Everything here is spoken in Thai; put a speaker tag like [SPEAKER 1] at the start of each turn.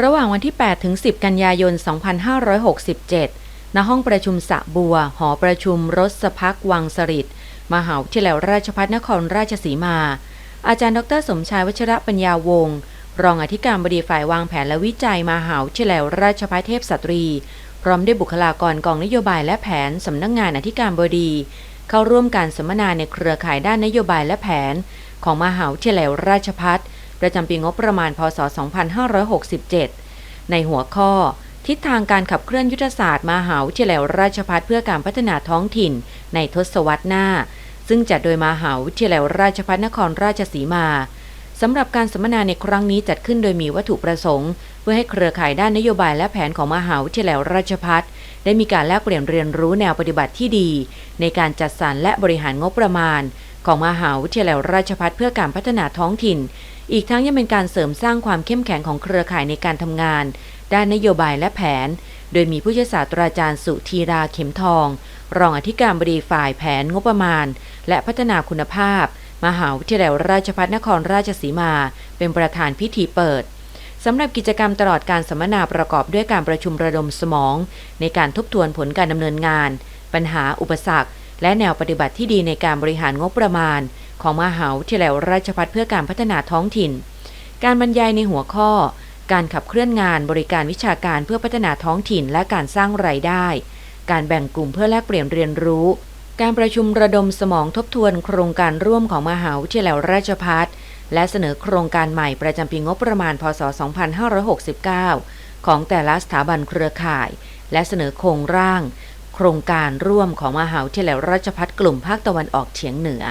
[SPEAKER 1] ระหว่างวันที่ 8 ถึง 10 กันยายน 2567 ณ ห้องประชุมสระบัว หอประชุมรถสพักวังสริตมหาวิทยาลัยราชภัฏนครราชสีมา อาจารย์ดรสมชายวัชระปัญญาวงศ์รองอธิการบดีฝ่ายวางแผนและวิจัยมหาวิทยาลัยราชภัฏเทพสตรี พร้อมด้วยบุคลากรกองนโยบายและแผนสำนักงงานอธิการบดี เข้าร่วมการสัมมนาในเครือข่ายด้านนโยบายและแผน ของมหาวิทยาลัยราชภัฏ ประจำปีงบประมาณ พศ 2567 ในหัวข้อ ทิศทางการขับเคลื่อนยุทธศาสตร์มหาวิทยาลัยราชภัฏเพื่อการพัฒนาท้องถิ่น ในทศวรรษหน้า ซึ่งจัดโดยมหาวิทยาลัยราชภัฏนครราชสีมาสำหรับการสัมมนาในครั้งนี้จัดขึ้นโดยมีวัตถุประสงค์ เพื่อให้เครือข่ายด้านนโยบายและแผนของมหาวิทยาลัยราชภัฏได้มีการแลกเปลี่ยนเรียนรู้แนวปฏิบัติที่ดี ในการจัดสรรและบริหารงบประมาณ ของมหาวิทยาลัยราชภัฏเพื่อการพัฒนาท้องถิ่น อีกทั้งยังเป็นการเสริมสร้างความเข้มแข็งของเครือข่ายในการทำงาน ด้านนโยบายและแผน โดยมีผู้ช่วยศาสตราจารย์สุธีราเข็มทอง รองอธิการบดีฝ่ายแผนงบประมาณ และพัฒนาคุณภาพ มหาวิทยาลัยราชภัฏนครราชสีมา เป็นประธานพิธีเปิดสำหรับกิจกรรมตลอดการสัมมนาประกอบด้วยการประชุมระดมสมอง ในการทบทวนผลการดำเนินงาน ปัญหาอุปสรรค และแนวปฏิบัติที่ดีในการบริหารงบประมาณ ของมหาวิทยาลัยราชภัฏเพื่อการพัฒนาท้องถิ่น การบรรยายในหัวข้อ การขับเคลื่อนงานบริการวิชาการเพื่อพัฒนาท้องถิ่น และการสร้างรายได้ การแบ่งกลุ่มเพื่อแลกเปลี่ยนเรียนรู้ การประชุมระดมสมองทบทวนโครงการร่วมของมหาวิทยาลัยราชภัฏและเสนอโครงการใหม่ประจำปีงบประมาณ พศ 2569 ของแต่ละสถาบันเครือข่าย และเสนอโครงร่าง โครงการร่วมของมหาวิทยาลัยราชภัฏกลุ่มภาคตะวันออกเฉียงเหนือ